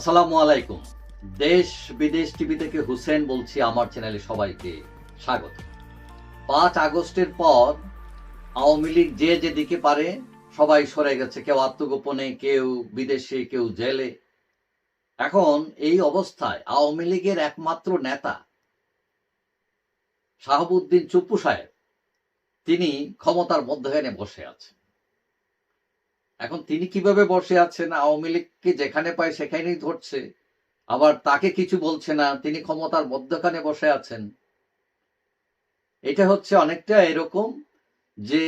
আসসালামু আলাইকুম। দেশ বিদেশ টিভি থেকে হুসেন বলছি, আমার চ্যানেলে সবাইকে স্বাগত। পাঁচ আগস্টের পর আওয়ামী লীগ যে যেদিকে পারে, সবাই সরে গেছে। কেউ আত্মগোপনে, কেউ বিদেশে, কেউ জেলে। এখন এই অবস্থায় আওয়ামী লীগের একমাত্র নেতা শাহাবুদ্দিন চুপ্পু সাহেব, তিনি ক্ষমতার মধ্যখানে বসে আছেন। এখন তিনি কীভাবে বসে আছেন? আওয়ামী লীগকে যেখানে পায় সেখানেই ধরছে। আবার তাকে কিছু বলছে না, তিনি ক্ষমতার মধ্যখানে বসে আছেন। এটা হচ্ছে অনেকটা এরকম যে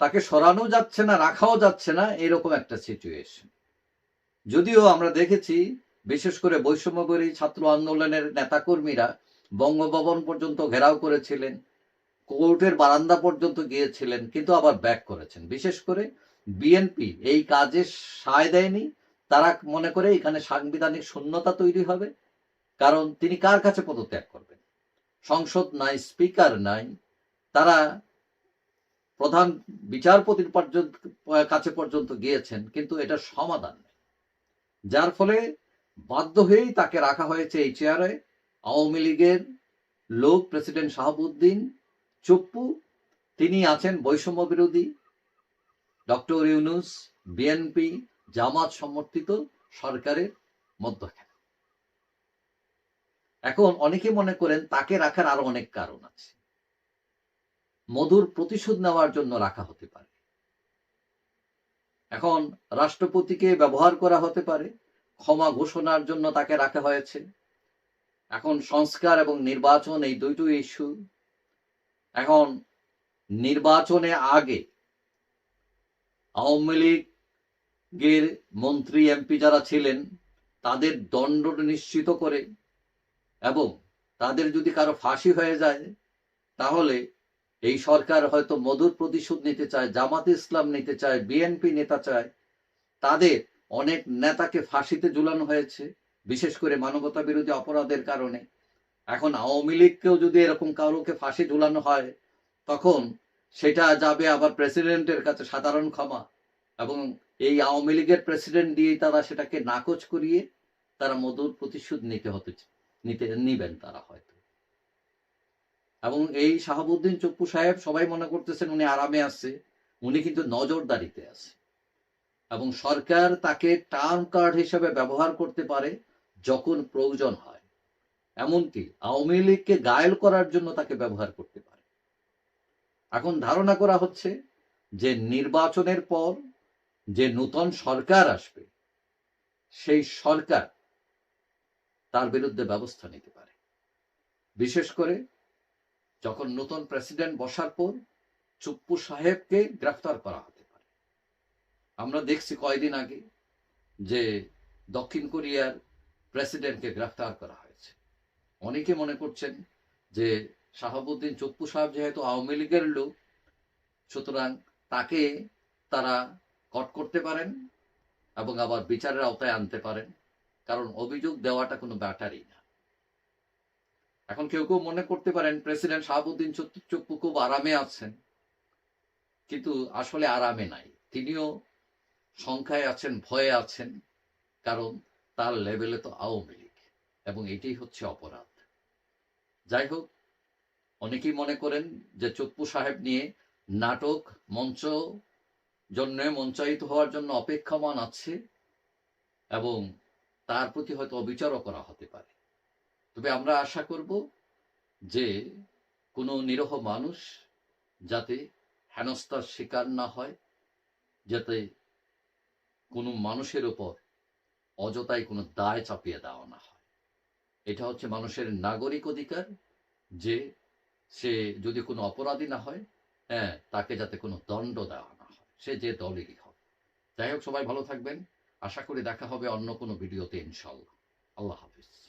তাকে সরানো যাচ্ছে না, রাখাও যাচ্ছে না, এরকম একটা সিচুয়েশন যদিও আমরা দেখেছি, বিশেষ করে বৈষম্যগরী ছাত্র আন্দোলনের নেতাকর্মীরা বঙ্গভবন পর্যন্ত ঘেরাও করেছিলেন, কোর্টের বারান্দা পর্যন্ত গিয়েছিলেন, কিন্তু আবার ব্যাক করেছেন। বিশেষ করে বিএনপি এই কাজে সায় দেয়নি। তারা মনে করে এখানে সাংবিধানিক শূন্যতা তৈরি হবে। কারণ তিনি কার কাছে পদত্যাগ করবেন? সংসদ নাই, স্পিকার নাই। তারা প্রধান বিচারপতির পর্যন্ত, কাছে পর্যন্ত গিয়েছেন, কিন্তু এটা সমাধান নেই। যার ফলে বাধ্য হয়েই তাকে রাখা হয়েছে এই চেয়ারে আওয়ামী লীগের লোক, প্রেসিডেন্ট শাহাবুদ্দিন চুপ্পু। তিনি আছেন বৈষম্য বিরোধী ডক্টর ইউনুস, বিএনপি, জামাত সমর্থিত সরকারের মধ্যখানে। এখন অনেকে মনে করেন তাকে রাখার আরও অনেক কারণ আছে। মধুর প্রতিশোধ নেওয়ার জন্য রাখা হতে পারে। এখন রাষ্ট্রপতিকে ব্যবহার করা হতে পারে, ক্ষমা ঘোষণার জন্য তাকে রাখা হয়েছে। এখন সংস্কার এবং নির্বাচন এই দুইটো ইস্যু। এখন নির্বাচনে আগে আওয়ামী লীগের মন্ত্রী, এমপি যারা ছিলেন, তাদের দণ্ড নিশ্চিত করে এবং তাদের যদি কারও ফাঁসি হয়ে যায়, তাহলে এই সরকার হয়তো মধুর প্রতিশোধ নিতে চায়, জামাত ইসলাম নিতে চায়, বিএনপি নেতা চায়। তাদের অনেক নেতাকে ফাঁসিতে ঝুলানো হয়েছে, বিশেষ করে মানবতা বিরোধী অপরাধের কারণে। এখন আওয়ামী লীগকেও যদি এরকম কারোকে ফাঁসি ঝুলানো হয়, তখন সেটা যাবে আবার প্রেসিডেন্টের কাছে সাধারণ ক্ষমা। এবং এই আওয়ামী লীগের প্রেসিডেন্ট দিয়ে তারা সেটাকে নাকচ করিয়ে তারা মধুর প্রতিশোধ নিতে হতে নিতে নিবেন তারা হয়তো। এবং এই শাহাবুদ্দিন চপ্পু সাহেব সবাই মনে করতেছেন উনি আরামে আছে, উনি কিন্তু নজরদারিতে আছে। এবং সরকার তাকে টার্ম কার্ড হিসেবে ব্যবহার করতে পারে যখন প্রয়োজন হয়। এমনকি আওয়ামী লীগকে গায়েল করার জন্য তাকে ব্যবহার করতে এখন ধারণা করা হচ্ছে যে নির্বাচনের পর যে নূতন সরকার আসবে, সেই সরকার তার বিরুদ্ধে ব্যবস্থা নিতে পারে। বিশেষ করে যখন নতুন প্রেসিডেন্ট বসার পর চুপ্পু সাহেবকে গ্রেফতার করা হতে পারে। আমরা দেখছি কয়দিন আগে যে দক্ষিণ কোরিয়ার প্রেসিডেন্টকে গ্রেফতার করা হয়েছে। অনেকে মনে করছেন যে শাহাবুদ্দিন চপ্পু সাহেব যেহেতু আওয়ামী লীগের লোক, সুতরাং তাকে তারা কট করতে পারেন এবং আবার বিচারের আওতায় আনতে পারেন, কারণ অভিযোগ দেওয়াটা কোনো ব্যাটারি না। এখন কেউ কেউ মনে করতে পারেন প্রেসিডেন্ট শাহাবুদ্দিন চপ্পু খুব আরামে আছেন, কিন্তু আসলে আরামে নাই। তিনিও সংখ্যায় আছেন, ভয়ে আছেন, কারণ তার লেভেলে তো আওয়ামী লীগ, এবং এটাই হচ্ছে অপরাধ। যাই হোক অনেকেই মনে করেন যে চপ্পু সাহেব নিয়ে নাটক মঞ্চ জন্য মঞ্চায়িত হওয়ার জন্য অপেক্ষমান আছে এবং তার প্রতি হয়তো অবিচারও করা হতে পারে। তবে আমরা আশা করব যে কোনো নিরহ মানুষ যাতে হেনস্থার শিকার না হয়, যাতে কোনো মানুষের ওপর অযথায় কোনো দায় চাপিয়ে দেওয়া না হয়। এটা হচ্ছে মানুষের নাগরিক অধিকার যে সে যদি কোনো অপরাধী না হয় হ্যাঁ তাকে যাতে কোনো দণ্ড দেওয়া না হয়, সে যে দলেরই হবে যাই হোক, সবাই ভালো থাকবেন। আশা করি দেখা হবে অন্য কোনো ভিডিওতে ইনশাল্লাহ আল্লাহ হাফিজ।